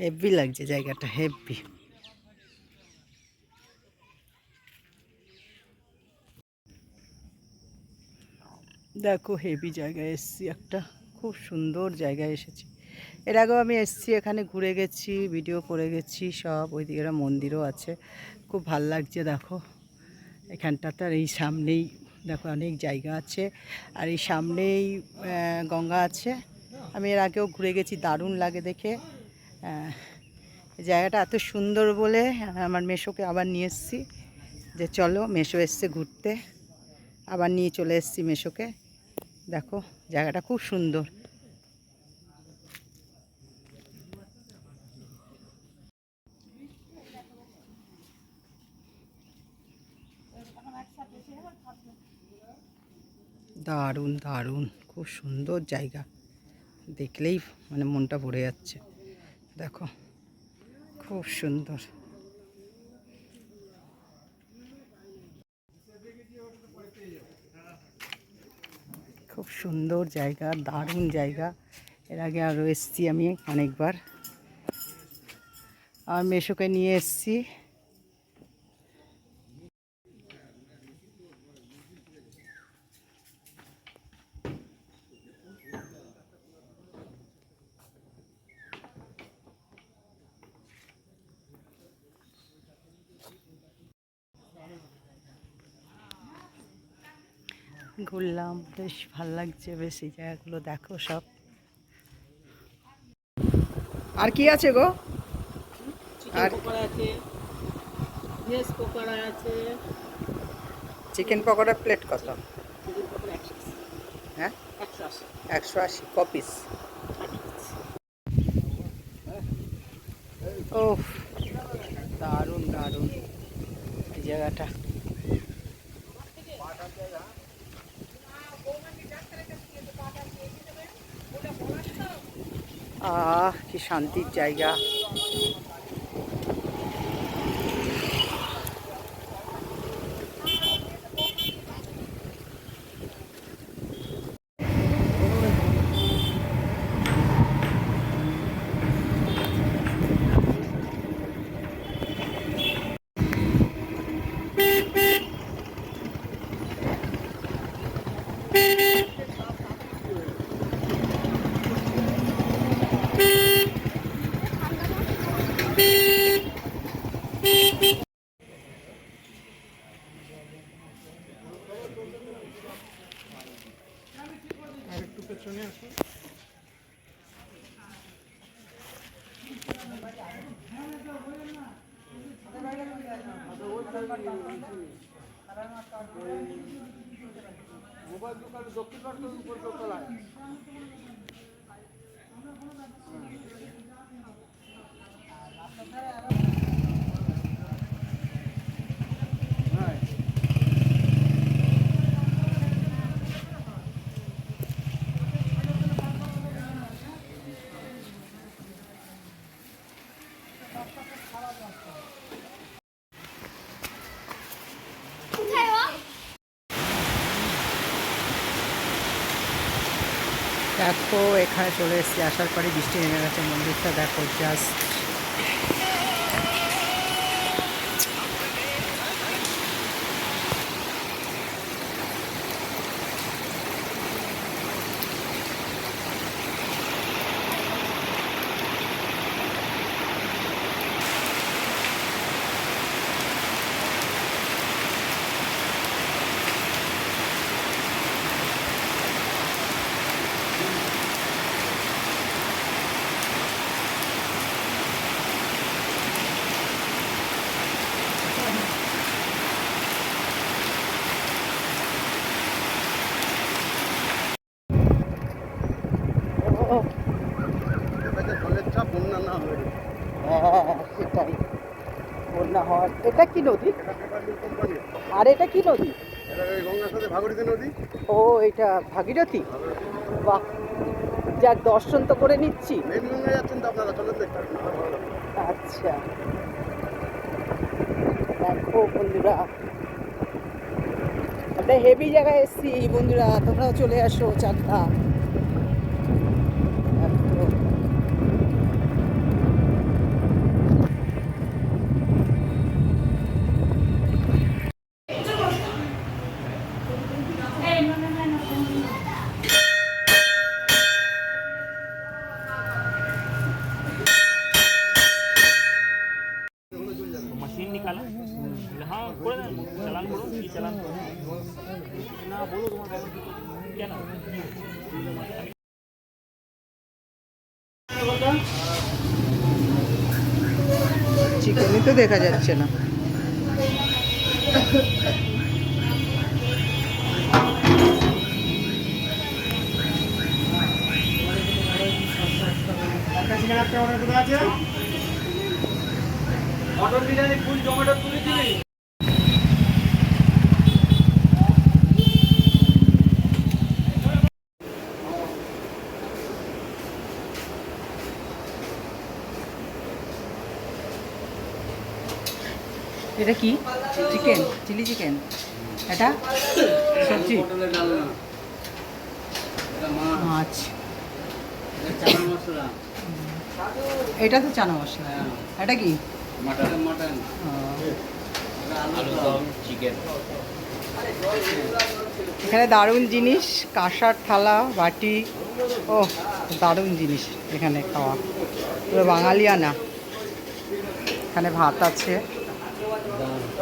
Heavy লাগছে, জায়গাটা heavy দেখো হেভি জায়গায় এসছি একটা, খুব সুন্দর জায়গায় এসেছি। এর আগেও আমি এসছি, এখানে ঘুরে গেছি ভিডিও করে গেছি, সব ওইদিকে মন্দিরও আছে। খুব ভালো লাগছে, দেখো। এখানটাতে আর এই সামনেই, দেখো অনেক জায়গা আছে। আর এই সামনেই গঙ্গা আছে। আমি এর আগেও ঘুরে গেছি, দারুণ লাগে দেখে। জায়গাটা এত সুন্দর বলে আমার মেশোকে আবার নিয়ে এসেছি যে চলো মেশো এসছে ঘুরতে। আবার নিয়ে চলে এসেছি মেশোকে। দেখো, জায়গাটা খুব সুন্দর। দারুণ দারুণ। খুব সুন্দর জায়গা। দেখলেই মানে মনটা ভরে যাচ্ছে। দেখো, খুব সুন্দর। খুব সুন্দর জায়গা, দারুণ জায়গা। এর আগে আরও এসছি আমি অনেকবার। আর মেশোকে নিয়ে এসছি। ঘুরলাম বেশ ভালো লাগছে বেশি জায়গাগুলো দেখো সব। আর কি আছে গো? আর- চিকেন পকোড়া আছে ভেজ পকোড়া আছে। চিকেন পকোড়া প্লেট কত। হ্যাঁ? একশো আশি। একশো আশি কপিস ও দারুণ দারুণ। এই জায়গাটা। আহ কি শান্তির জায়গা মোবাইল দোকানে দক্ষিণ পাঠ উপর দোকান দেখো এখানে চলে এসেছি আসার পরে বৃষ্টি নেমে গেছে মন্দিরটা দেখো জাস্ট এটাতে জলের চাপ বন্যা না হয় হ্যাঁ সেটাই বন্যা হওয়ার এটা কি নদী? আর এটা কি নদী? গঙ্গার সাথে নদী। ও এটা ভাগীরথী? বাহ। যাক দর্শন তো করে নিচ্ছি। যাচ্ছেন তো আপনারা চলেন দেখতে আচ্ছা। দেখো বন্ধুরা। একটা হেভি জায়গায় এসছি বন্ধুরা তোমরাও চলে আসো চাকদা চালান করুন না বলো তোমার কেন? চিকেনই তো দেখা যাচ্ছে না। মটন বিরিয়ানি ফুল টমেটো তুলে দিবি এটা কি? চিকেন চিলি চিকেন এটা? সবজি? মাছ এটা তো চানা মশলা। এটা কি? এখানে দারুণ জিনিস, কাঁসার থালা, বাটি। ও দারুণ জিনিস এখানে খাওয়া। পুরো বাঙালিয়ানা। এখানে ভাত আছে।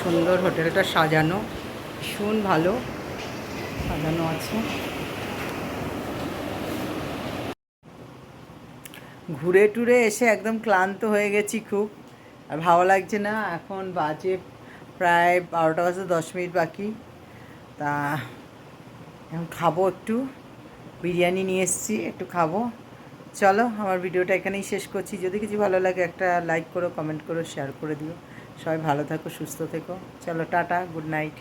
সুন্দর হোটেলটা সাজানো, ভীষণ ভালো, সাজানো আছে। ঘুরে টুরে এসে একদম ক্লান্ত হয়ে গেছি খুব, আর ভালো লাগছে না, এখন বাজে প্রায় বারোটা বাজে দশ মিনিট বাকি। তা এখন খাব একটু, বিরিয়ানি নিয়ে এসেছি, একটু খাব। চলো, আমার ভিডিওটা এখানেই শেষ করছি, যদি কিছু ভালো লাগে একটা লাইক করো কমেন্ট করো শেয়ার করে দিও। সবাই ভালো থেকো সুস্থ থেকো। চলো টাটা গুড নাইট।